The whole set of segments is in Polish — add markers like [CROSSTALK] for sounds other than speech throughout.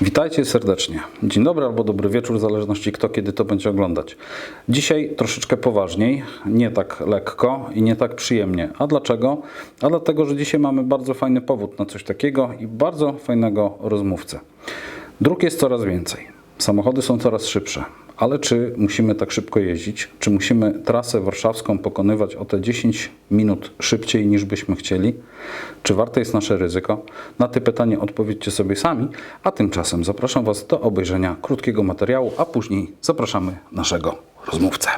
Witajcie serdecznie. Dzień dobry albo dobry wieczór, w zależności kto kiedy to będzie oglądać. Dzisiaj troszeczkę poważniej, nie tak lekko i nie tak przyjemnie. A dlaczego? A dlatego, że dzisiaj mamy bardzo fajny powód na coś takiego i bardzo fajnego rozmówcę. Dróg jest coraz więcej, samochody są coraz szybsze. Ale czy musimy tak szybko jeździć? Czy musimy trasę warszawską pokonywać o te 10 minut szybciej niż byśmy chcieli? Czy warte jest nasze ryzyko? Na te pytanie odpowiedzcie sobie sami, a tymczasem zapraszam Was do obejrzenia krótkiego materiału, a później zapraszamy naszego rozmówcę.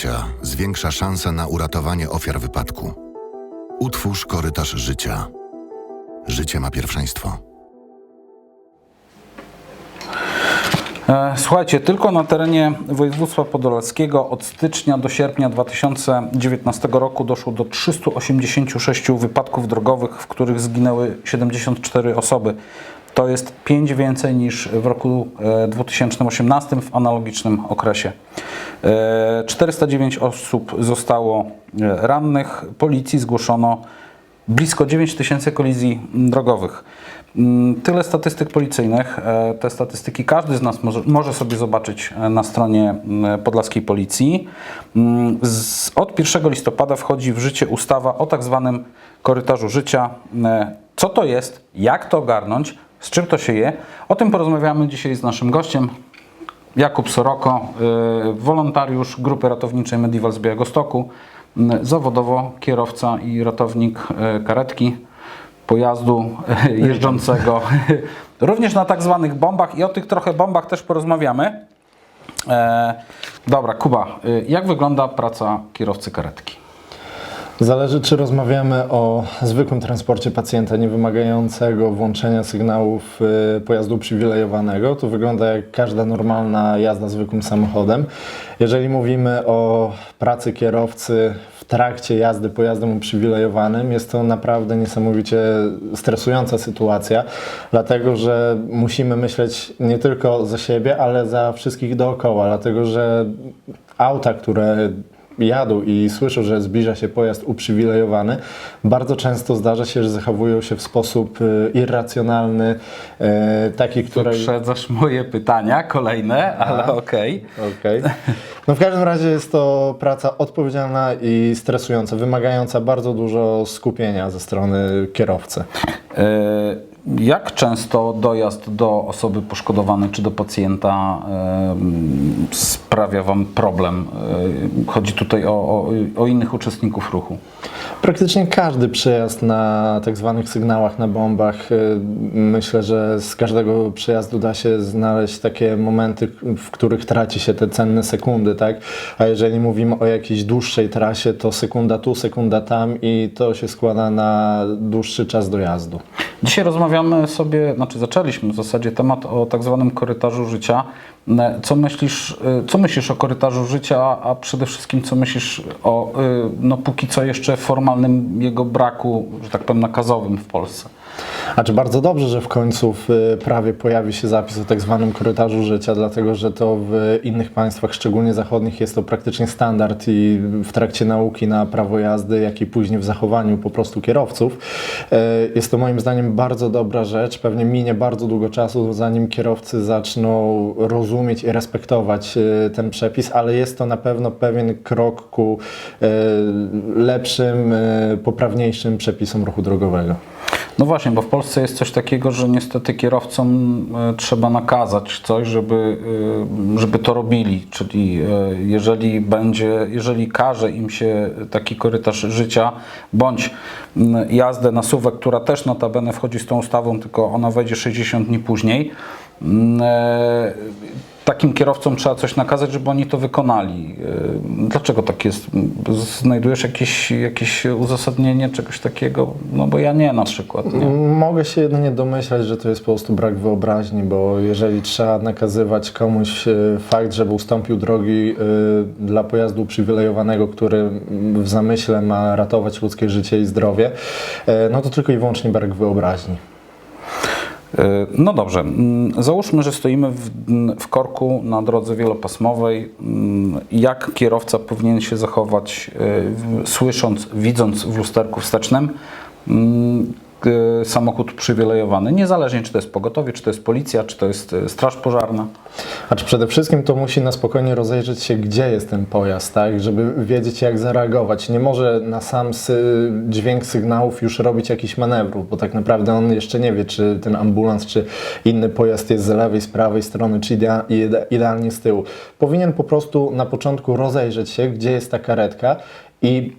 Życia zwiększa szanse na uratowanie ofiar wypadku. Utwórz korytarz życia. Życie ma pierwszeństwo. E, Słuchajcie, tylko na terenie województwa podlaskiego od stycznia do sierpnia 2019 roku doszło do 386 wypadków drogowych, w których zginęły 74 osoby. To jest 5 więcej niż w roku e, 2018 w analogicznym okresie. E, 409 osób zostało e, rannych. Policji zgłoszono blisko 9 tysięcy kolizji drogowych. Mm, Tyle statystyk policyjnych. E, Te statystyki każdy z nas może, sobie zobaczyć e, na stronie Podlaskiej Policji. Mm, od 1 listopada wchodzi w życie ustawa o tak zwanym korytarzu życia. E, Co to jest, jak to ogarnąć, z czym to się je? O tym porozmawiamy dzisiaj z naszym gościem, Jakub Soroko, y, wolontariusz Grupy Ratowniczej Mediwal z Białegostoku, y, zawodowo kierowca i ratownik y, karetki, pojazdu jeżdżącego, [LAUGHS] również na tak zwanych bombach i o tych trochę bombach też porozmawiamy. E, dobra, Kuba, jak wygląda praca kierowcy karetki? Zależy, czy rozmawiamy o zwykłym transporcie pacjenta niewymagającego włączenia sygnałów y, pojazdu uprzywilejowanego. To wygląda jak każda normalna jazda zwykłym samochodem. Jeżeli mówimy o pracy kierowcy w trakcie jazdy pojazdem uprzywilejowanym, jest to naprawdę niesamowicie stresująca sytuacja, dlatego że musimy myśleć nie tylko za siebie, ale za wszystkich dookoła, dlatego że auta, które jadą i słyszą, że zbliża się pojazd uprzywilejowany, bardzo często zdarza się, że zachowują się w sposób y, irracjonalny, y, taki, który... Wyprzedzasz moje pytania, kolejne, ale okej. Okej. No w każdym razie jest to praca odpowiedzialna i stresująca, wymagająca bardzo dużo skupienia ze strony kierowcy. E, Jak często dojazd do osoby poszkodowanej czy do pacjenta e, sprawia Wam problem? E, Chodzi tutaj o, o, o innych uczestników ruchu. Praktycznie każdy przejazd na tak zwanych sygnałach na bombach, y, myślę, że z każdego przejazdu da się znaleźć takie momenty, w których traci się te cenne sekundy, tak? A jeżeli mówimy o jakiejś dłuższej trasie, to sekunda tu, sekunda tam i to się składa na dłuższy czas dojazdu. Dzisiaj rozmawiamy sobie, znaczy zaczęliśmy w zasadzie temat o tak zwanym korytarzu życia. E, Co myślisz, e, co myślisz o korytarzu życia, a przede wszystkim co myślisz o, e, no póki co jeszcze formalnym jego braku, że tak powiem, nakazowym w Polsce? A czy bardzo dobrze, że w końcu w y, prawie pojawi się zapis o tak zwanym korytarzu życia, dlatego że to w innych państwach, szczególnie zachodnich, jest to praktycznie standard i w trakcie nauki na prawo jazdy, jak i później w zachowaniu po prostu kierowców. Y, Jest to moim zdaniem bardzo dobra rzecz. Pewnie minie bardzo długo czasu, zanim kierowcy zaczną rozumieć i respektować y, ten przepis, ale jest to na pewno pewien krok ku lepszym, poprawniejszym przepisom ruchu drogowego. No właśnie, bo w Polsce jest coś takiego, że niestety kierowcom e, trzeba nakazać coś, żeby, e, żeby to robili. Czyli e, jeżeli będzie, jeżeli każe im się taki korytarz życia, bądź jazdę na suwę, która też notabene wchodzi z tą ustawą, tylko ona wejdzie 60 dni później, takim kierowcom trzeba coś nakazać, żeby oni to wykonali. E, Dlaczego tak jest? Znajdujesz jakieś, jakieś uzasadnienie czegoś takiego? No bo ja nie na przykład. Nie? Mogę się jedynie domyślać, że to jest po prostu brak wyobraźni, bo jeżeli trzeba nakazywać komuś e, fakt, żeby ustąpił drogi e, dla pojazdu uprzywilejowanego, który w zamyśle ma ratować ludzkie życie i zdrowie, no to tylko i wyłącznie brak wyobraźni. E, No dobrze, Mm, załóżmy, że stoimy w, w korku na drodze wielopasmowej. Mm, Jak kierowca powinien się zachować, e, słysząc, widząc w lusterku wstecznym mm, samochód uprzywilejowany, niezależnie czy to jest pogotowie, czy to jest policja, czy to jest e, straż pożarna. A czy przede wszystkim to musi na spokojnie rozejrzeć się, gdzie jest ten pojazd, tak, żeby wiedzieć, jak zareagować. Nie może na sam sy dźwięk sygnałów już robić jakichś manewrów, bo tak naprawdę on jeszcze nie wie, czy ten ambulans, czy inny pojazd jest z lewej, z prawej strony, czy idea ide idealnie z tyłu. Powinien po prostu na początku rozejrzeć się, gdzie jest ta karetka i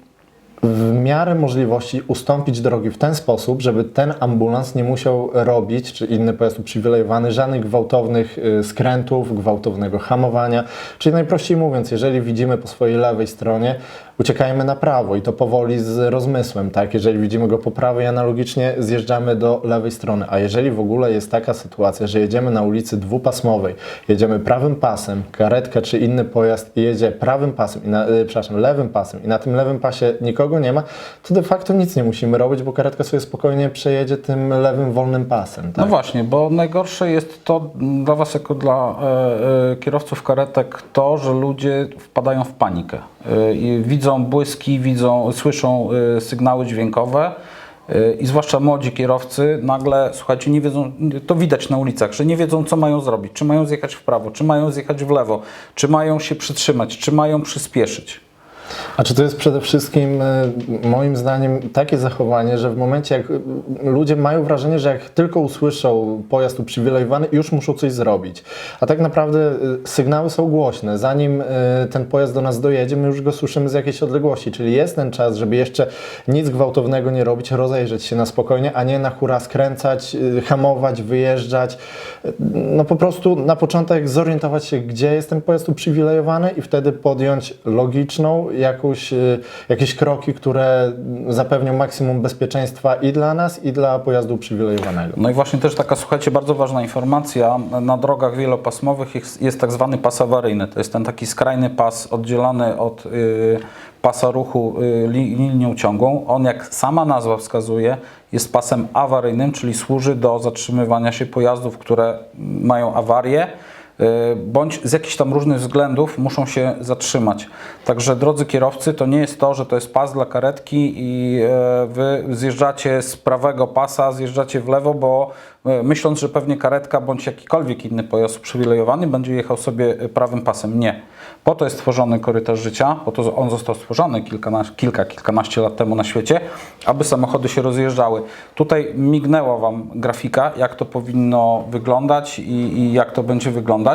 w miarę możliwości ustąpić drogi w ten sposób, żeby ten ambulans nie musiał robić, czy inny pojazd uprzywilejowany, żadnych gwałtownych y, skrętów, gwałtownego hamowania. Czyli najprościej mówiąc, jeżeli widzimy po swojej lewej stronie, uciekajmy na prawo i to powoli z rozmysłem, tak? Jeżeli widzimy go po prawej, analogicznie zjeżdżamy do lewej strony. A jeżeli w ogóle jest taka sytuacja, że jedziemy na ulicy dwupasmowej, jedziemy prawym pasem, karetka czy inny pojazd jedzie prawym pasem, i na, y, przepraszam, lewym pasem i na tym lewym pasie nikogo nie ma, to de facto nic nie musimy robić, bo karetka sobie spokojnie przejedzie tym lewym wolnym pasem. Tak? No właśnie, bo najgorsze jest to dla Was jako dla e, e, kierowców karetek to, że ludzie wpadają w panikę. E, i widzą błyski, widzą, słyszą e, sygnały dźwiękowe e, i zwłaszcza młodzi kierowcy nagle, słuchajcie, nie wiedzą, to widać na ulicach, że nie wiedzą co mają zrobić, czy mają zjechać w prawo, czy mają zjechać w lewo, czy mają się przytrzymać, czy mają przyspieszyć. A czy to jest przede wszystkim, e, moim zdaniem, takie zachowanie, że w momencie, jak e, ludzie mają wrażenie, że jak tylko usłyszą pojazd uprzywilejowany, już muszą coś zrobić. A tak naprawdę e, sygnały są głośne. Zanim ten pojazd do nas dojedzie, my już go słyszymy z jakiejś odległości. Czyli jest ten czas, żeby jeszcze nic gwałtownego nie robić, rozejrzeć się na spokojnie, a nie na hura skręcać, hamować, wyjeżdżać. No po prostu na początek zorientować się, gdzie jest ten pojazd uprzywilejowany i wtedy podjąć logiczną, jakąś, y, jakieś kroki, które zapewnią maksimum bezpieczeństwa i dla nas, i dla pojazdu uprzywilejowanego. No i właśnie też taka, słuchajcie, bardzo ważna informacja. Na drogach wielopasmowych jest, jest tak zwany pas awaryjny. To jest ten taki skrajny pas oddzielany od y, pasa ruchu y, li, linią ciągłą. On, jak sama nazwa wskazuje, jest pasem awaryjnym, czyli służy do zatrzymywania się pojazdów, które mają awarię bądź z jakichś tam różnych względów muszą się zatrzymać. Także drodzy kierowcy, to nie jest to, że to jest pas dla karetki i e, wy zjeżdżacie z prawego pasa, zjeżdżacie w lewo, bo e, myśląc, że pewnie karetka bądź jakikolwiek inny pojazd uprzywilejowany będzie jechał sobie e, prawym pasem. Nie. Po to jest stworzony korytarz życia, po to on został stworzony kilkanaście, kilka, kilkanaście lat temu na świecie, aby samochody się rozjeżdżały. Tutaj mignęła Wam grafika, jak to powinno wyglądać i, i jak to będzie wyglądać.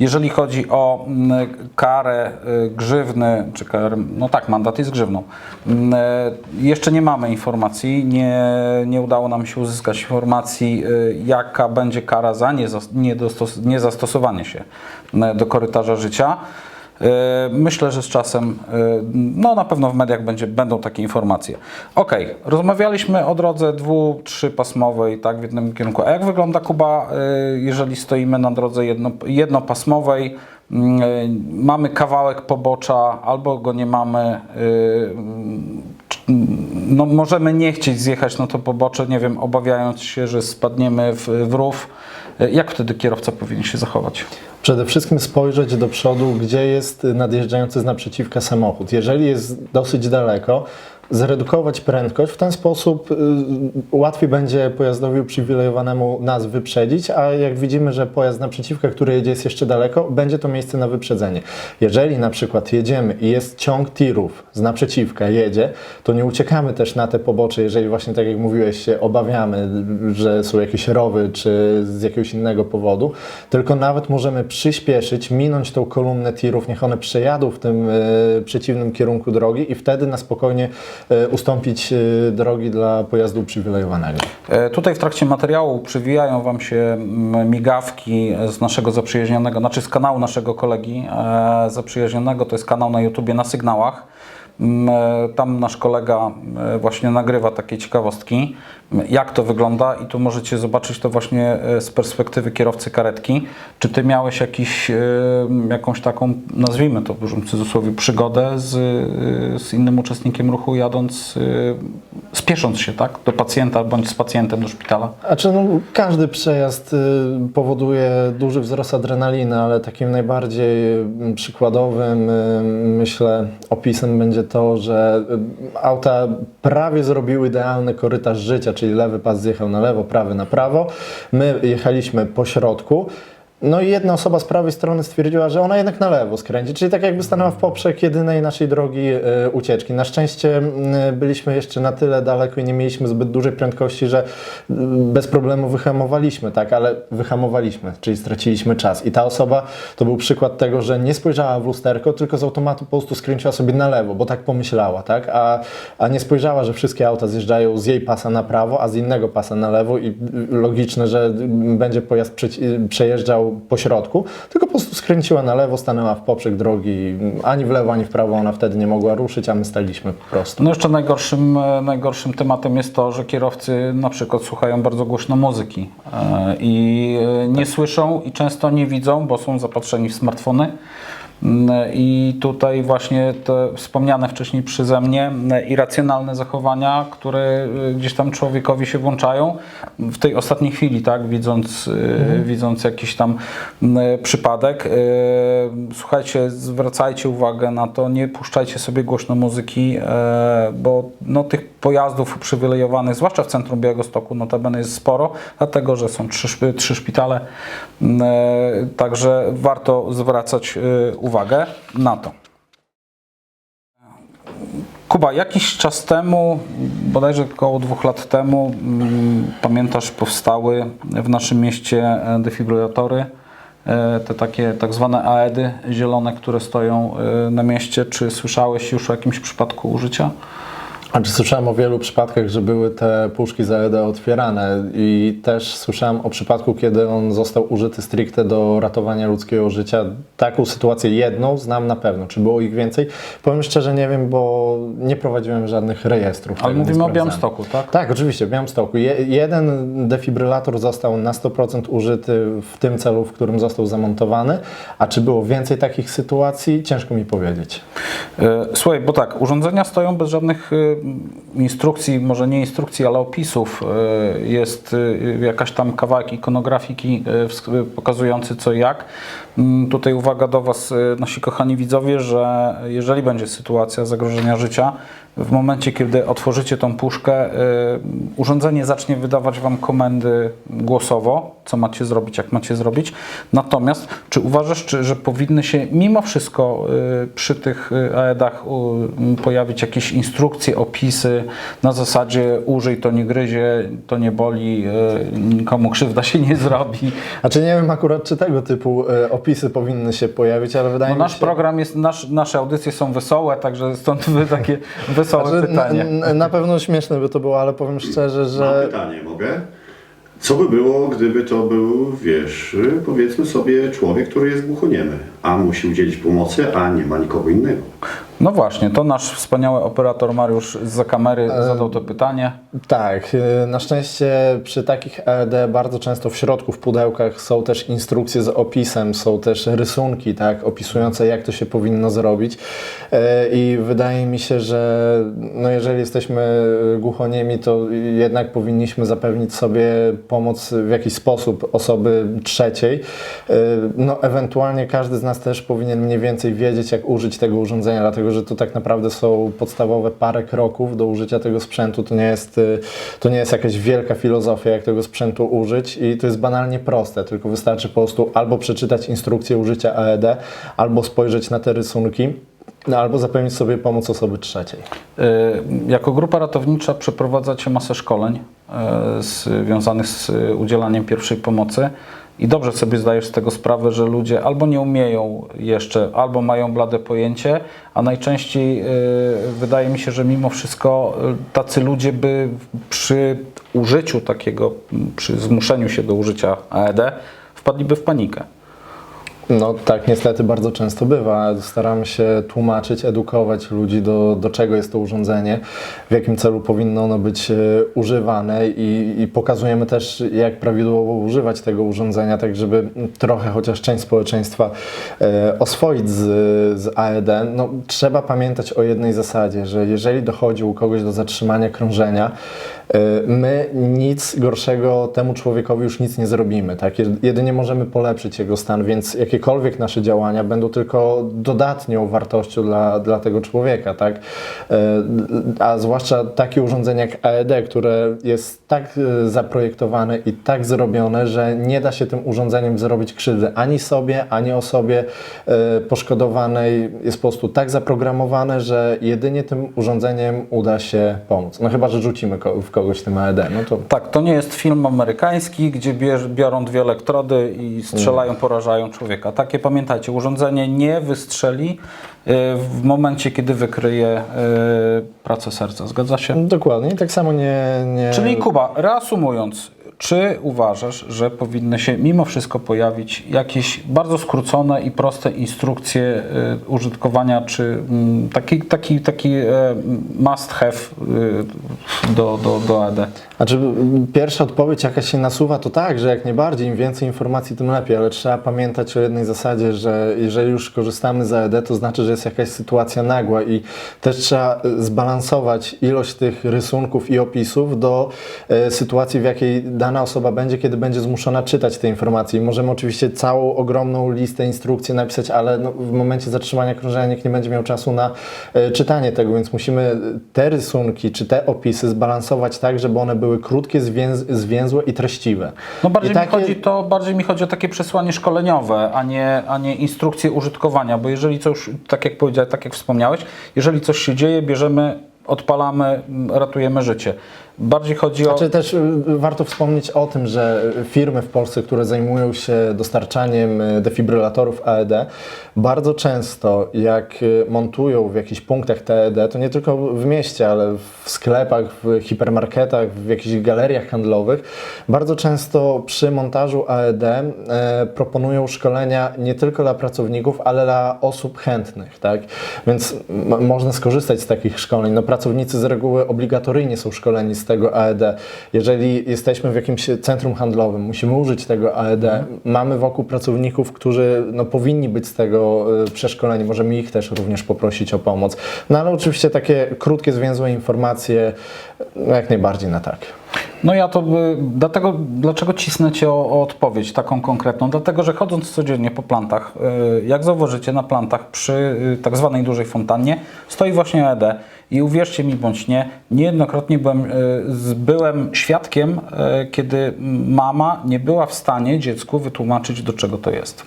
Jeżeli chodzi o mm, karę, y, grzywny, czy karę, no tak, mandat jest grzywną. Mm, e, Jeszcze nie mamy informacji, nie, nie udało nam się uzyskać informacji, y, jaka będzie kara za niezastosowanie się do korytarza życia. E, Myślę, że z czasem, e, no na pewno w mediach będzie, będą takie informacje. Ok, rozmawialiśmy o drodze dwu, trzypasmowej, tak, w jednym kierunku. A jak wygląda Kuba, e, jeżeli stoimy na drodze jedno, jednopasmowej, mm, mamy kawałek pobocza, albo go nie mamy, no, możemy nie chcieć zjechać na to pobocze, nie wiem, obawiając się, że spadniemy w, w rów. E, Jak wtedy kierowca powinien się zachować? Przede wszystkim spojrzeć do przodu, gdzie jest nadjeżdżający z naprzeciwka samochód. Jeżeli jest dosyć daleko, zredukować prędkość. W ten sposób y, łatwiej będzie pojazdowi uprzywilejowanemu nas wyprzedzić, a jak widzimy, że pojazd naprzeciwka, który jedzie jest jeszcze daleko, będzie to miejsce na wyprzedzenie. Jeżeli na przykład jedziemy i jest ciąg tirów z naprzeciwka, jedzie, to nie uciekamy też na te pobocze, jeżeli właśnie tak jak mówiłeś się obawiamy, że są jakieś rowy czy z jakiegoś innego powodu, tylko nawet możemy przyspieszyć, minąć tą kolumnę tirów, niech one przejadą w tym e, przeciwnym kierunku drogi i wtedy na spokojnie ustąpić e, drogi dla pojazdu uprzywilejowanego. E, Tutaj w trakcie materiału przywijają Wam się migawki z naszego zaprzyjaźnionego, znaczy z kanału naszego kolegi e, zaprzyjaźnionego, to jest kanał na YouTubie na sygnałach. Mm, e, Tam nasz kolega e, właśnie nagrywa takie ciekawostki, jak to wygląda i tu możecie zobaczyć to właśnie e, z perspektywy kierowcy karetki. Czy Ty miałeś jakiś, jakąś taką, nazwijmy to w dużym cudzysłowie, przygodę z, z innym uczestnikiem ruchu jadąc, spiesząc się tak, do pacjenta bądź z pacjentem do szpitala? A czy no, każdy przejazd y, powoduje duży wzrost adrenaliny, ale takim najbardziej mm, przykładowym, y, myślę, opisem będzie to, że y, auta prawie zrobiły idealny korytarz życia, czyli lewy pas zjechał na lewo, prawy na prawo. My jechaliśmy po środku. No i jedna osoba z prawej strony stwierdziła, że ona jednak na lewo skręci, czyli tak jakby stanęła w poprzek jedynej naszej drogi e, ucieczki. Na szczęście m, byliśmy jeszcze na tyle daleko i nie mieliśmy zbyt dużej prędkości, że bez problemu wyhamowaliśmy, tak, ale wyhamowaliśmy, czyli straciliśmy czas. I ta osoba to był przykład tego, że nie spojrzała w lusterko, tylko z automatu po prostu skręciła sobie na lewo, bo tak pomyślała, tak, a, a nie spojrzała, że wszystkie auta zjeżdżają z jej pasa na prawo, a z innego pasa na lewo i logiczne, że będzie pojazd przeci- po środku, tylko po prostu skręciła na lewo, stanęła w poprzek drogi, ani w lewo, ani w prawo ona wtedy nie mogła ruszyć, a my staliśmy po prostu. No jeszcze najgorszym, e, najgorszym tematem jest to, że kierowcy na przykład słuchają bardzo głośno muzyki e, i e, nie słyszą i często nie widzą, bo są zapatrzeni w smartfony. I tutaj właśnie te wspomniane wcześniej przeze mnie e, irracjonalne zachowania, które e, gdzieś tam człowiekowi się włączają w tej ostatniej chwili, tak, widząc, e, widząc jakiś tam przypadek. Słuchajcie, zwracajcie uwagę na to, nie puszczajcie sobie głośno muzyki, bo no, tych pojazdów uprzywilejowanych, zwłaszcza w centrum Białegostoku, notabene jest sporo, dlatego że są trzy, trzy szpitale, także warto zwracać e, uwagę na to. Kuba, jakiś czas temu, bodajże około dwóch lat temu, mm, pamiętasz, powstały w naszym mieście defibrylatory, e, te takie tak zwane AEDy zielone, które stoją e, na mieście. Czy słyszałeś już o jakimś przypadku użycia? A czy słyszałem o wielu przypadkach, że były te puszki za ED otwierane i też słyszałem o przypadku, kiedy on został użyty stricte do ratowania ludzkiego życia. Taką sytuację jedną znam na pewno. Czy było ich więcej? Powiem szczerze, nie wiem, bo nie prowadziłem żadnych rejestrów. Ale mówimy o. Białymstoku, tak? Tak, oczywiście, w Białymstoku. Je, jeden defibrylator został na 100% użyty w tym celu, w którym został zamontowany, a czy było więcej takich sytuacji, ciężko mi powiedzieć. E, Słuchaj, bo tak, urządzenia stoją bez żadnych e, instrukcji, może nie instrukcji, ale opisów. E, Jest e, jakaś tam kawałek ikonografiki e, pokazujący co i jak. Mm, Tutaj uwaga do Was, nasi kochani widzowie, że jeżeli będzie sytuacja zagrożenia życia, w momencie, kiedy otworzycie tą puszkę, y, urządzenie zacznie wydawać Wam komendy głosowo, co macie zrobić, jak macie zrobić. Natomiast, czy uważasz, czy, że powinny się mimo wszystko y, przy tych y, AED-ach pojawić jakieś instrukcje, opisy na zasadzie użyj, to nie gryzie, to nie boli, nikomu krzywda się nie zrobi. Znaczy nie wiem akurat, czy tego typu opisy powinny się pojawić, ale wydaje Bo mi nasz się... program jest, nasz, nasze audycje są wesołe, także stąd wy takie wesołe [LAUGHS] Znaczy, pytanie. na, na- pewno śmieszne by to było, ale powiem szczerze, Mam że pytanie, mogę? Co by było, gdyby to był, wiesz, powiedzmy sobie człowiek, który jest głuchoniemy, a musi udzielić pomocy, a nie ma nikogo innego? No właśnie, to nasz wspaniały operator Mariusz z kamery zadał to pytanie. Tak, y, na szczęście przy takich EED bardzo często w środku w pudełkach są też instrukcje z opisem, są też rysunki, tak, opisujące jak to się powinno zrobić. Y, I wydaje mi się, że no jeżeli jesteśmy głuchoniemi, to jednak powinniśmy zapewnić sobie pomoc w jakiś sposób osoby trzeciej. No ewentualnie każdy z nas też powinien mniej więcej wiedzieć, jak użyć tego urządzenia, dlatego że to tak naprawdę są podstawowe parę kroków do użycia tego sprzętu. To nie jest, y, to nie jest jakaś wielka filozofia, jak tego sprzętu użyć i to jest banalnie proste, tylko wystarczy po prostu albo przeczytać instrukcję użycia AED, albo spojrzeć na te rysunki, no, albo zapewnić sobie pomoc osoby trzeciej. Y, Jako grupa ratownicza przeprowadzacie masę szkoleń y, związanych z udzielaniem pierwszej pomocy i dobrze sobie zdajesz z tego sprawę, że ludzie albo nie umieją jeszcze, albo mają blade pojęcie, a najczęściej y, wydaje mi się, że mimo wszystko y, tacy ludzie by przy użyciu takiego, przy zmuszeniu się do użycia AED wpadliby w panikę. No tak niestety bardzo często bywa. Staramy się tłumaczyć, edukować ludzi do, do czego jest to urządzenie, w jakim celu powinno ono być e, używane i, i pokazujemy też jak prawidłowo używać tego urządzenia, tak żeby trochę chociaż część społeczeństwa e, oswoić z, z AED. No, trzeba pamiętać o jednej zasadzie, że jeżeli dochodzi u kogoś do zatrzymania krążenia, my nic gorszego temu człowiekowi już nic nie zrobimy. Tak? Jed- Jedynie możemy polepszyć jego stan, więc jakiekolwiek nasze działania będą tylko dodatnią wartością dla, dla tego człowieka. Tak? E, A zwłaszcza takie urządzenie jak AED, które jest tak e, zaprojektowane i tak zrobione, że nie da się tym urządzeniem zrobić krzywdy ani sobie, ani osobie poszkodowanej. Jest po prostu tak zaprogramowane, że jedynie tym urządzeniem uda się pomóc. No chyba, że rzucimy w kogoś tym AED, no to Tak, to nie jest film amerykański, gdzie bierz, biorą dwie elektrody i strzelają, porażają człowieka. Takie pamiętajcie, urządzenie nie wystrzeli y, w momencie, kiedy wykryje y, pracę serca. Zgadza się? dokładnie. I tak samo nie... nie... Czyli Kuba, reasumując, czy uważasz, że powinny się mimo wszystko pojawić jakieś bardzo skrócone i proste instrukcje y, użytkowania, czy mm, taki, taki, taki e, must have y, do, do, do AD? Znaczy, pierwsza odpowiedź jaka się nasuwa to tak, że jak najbardziej, im więcej informacji, tym lepiej, ale trzeba pamiętać o jednej zasadzie, że jeżeli już korzystamy z AED, to znaczy, że jest jakaś sytuacja nagła i też trzeba e, zbalansować ilość tych rysunków i opisów do e, sytuacji, w jakiej dana osoba będzie, kiedy będzie zmuszona czytać te informacje. I możemy oczywiście całą ogromną listę instrukcji napisać, ale no, w momencie zatrzymania krążenia nikt nie będzie miał czasu na e, czytanie tego, więc musimy te rysunki czy te opisy zbalansować tak, żeby one były krótkie, zwięz, zwięzłe i treściwe. No bardziej, I takie- mi chodzi to, bardziej mi chodzi o takie przesłanie szkoleniowe, a nie, a nie instrukcje użytkowania, bo jeżeli coś, tak jak powiedziałeś, tak jak wspomniałeś, jeżeli coś się dzieje, bierzemy, odpalamy, ratujemy życie. Bardziej chodzi o... Znaczy też y, warto wspomnieć o tym, że firmy w Polsce, które zajmują się dostarczaniem y, defibrylatorów AED, bardzo często jak y, montują w jakichś punktach te AED, to nie tylko w mieście, ale w sklepach, w hipermarketach, w jakichś galeriach handlowych, bardzo często przy montażu AED e, proponują szkolenia nie tylko dla pracowników, ale dla osób chętnych, tak? Więc można skorzystać z takich szkoleń. No, pracownicy z reguły obligatoryjnie są szkoleni z tego AED. Jeżeli jesteśmy w jakimś centrum handlowym, musimy użyć tego AED, mamy wokół pracowników, którzy no, powinni być z tego y, przeszkoleni, możemy ich też również poprosić o pomoc. No ale oczywiście takie krótkie, zwięzłe informacje no, jak najbardziej na tak. No ja to by, dlatego, dlaczego cisnę Cię o, o odpowiedź taką konkretną? Dlatego, że chodząc codziennie po plantach, y, jak zauważycie na plantach przy y, tak zwanej dużej fontannie stoi właśnie ED i uwierzcie mi bądź nie, niejednokrotnie byłem, y, byłem świadkiem, y, kiedy mama nie była w stanie dziecku wytłumaczyć do czego to jest.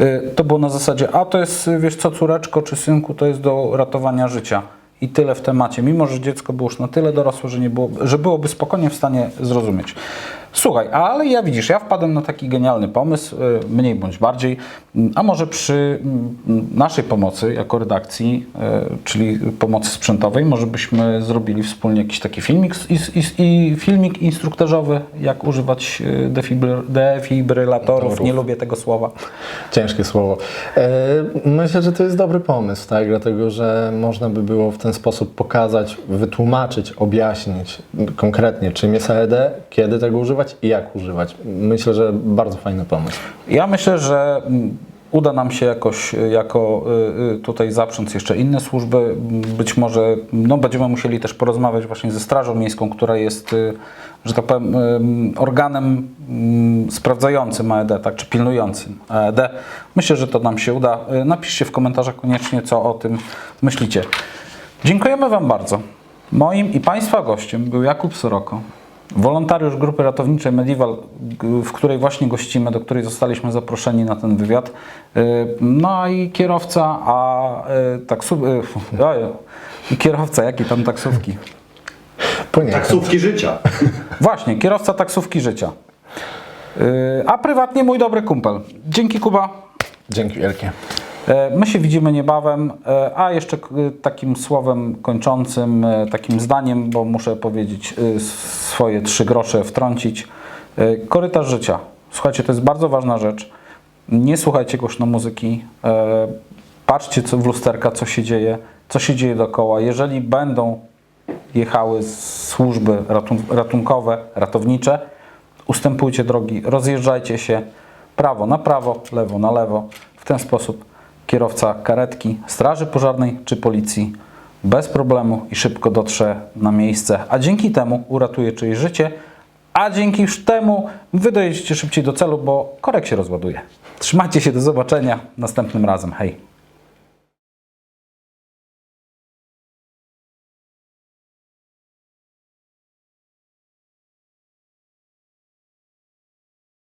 Y, To było na zasadzie, a to jest, y, wiesz co, córeczko czy synku, to jest do ratowania życia. I tyle w temacie, mimo że dziecko było już na tyle dorosłe, że, nie było, że byłoby spokojnie w stanie zrozumieć. Słuchaj, ale ja widzisz, ja wpadłem na taki genialny pomysł, y, mniej bądź bardziej, a może przy mm, naszej pomocy jako redakcji, y, czyli pomocy sprzętowej, może byśmy zrobili wspólnie jakiś taki filmik i, filmik instruktażowy, jak używać y, defibryl, defibrylatorów. Nie lubię tego słowa. Ciężkie słowo. E, Myślę, że to jest dobry pomysł, tak? dlatego że można by było w ten sposób pokazać, wytłumaczyć, objaśnić konkretnie, czym jest AED, kiedy tego używać i jak używać. Myślę, że bardzo fajny pomysł. Ja myślę, że mm, uda nam się jakoś y, jako y, y, tutaj zaprząc jeszcze inne służby. Mm, Być może no, będziemy musieli też porozmawiać właśnie ze Strażą Miejską, która jest, że tak powiem, organem ym, sprawdzającym AED, tak, czy pilnującym AED. Myślę, że to nam się uda. Napiszcie w komentarzach koniecznie, co o tym myślicie. Dziękujemy Wam bardzo. Moim i Państwa gościem był Jakub Soroko, wolontariusz grupy ratowniczej Medieval, g- w której właśnie gościmy, do której zostaliśmy zaproszeni na ten wywiad. Y, No i kierowca, a y, taksu... y, [LAUGHS] i kierowca, jakiej tam taksówki? Poniekąd. Taksówki życia. [LAUGHS] Właśnie, kierowca taksówki życia. A prywatnie mój dobry kumpel. Dzięki Kuba. Dzięki wielkie. E, My się widzimy niebawem, e, a jeszcze takim słowem kończącym, e, takim zdaniem, bo muszę powiedzieć swoje trzy grosze wtrącić. Korytarz życia. Słuchajcie, to jest bardzo ważna rzecz. Nie słuchajcie głośno muzyki. Patrzcie co w lusterka, co się dzieje, co się dzieje dookoła. Jeżeli będą jechały służby ratun ratunkowe, ratownicze, ustępujcie drogi, rozjeżdżajcie się prawo na prawo, lewo na lewo. W ten sposób kierowca karetki, straży pożarnej czy policji bez problemu i szybko dotrze na miejsce, a dzięki temu uratuje czyjeś życie, a dzięki temu wy dojedziecie szybciej do celu, bo korek się rozładuje. Trzymajcie się, do zobaczenia następnym razem. Hej!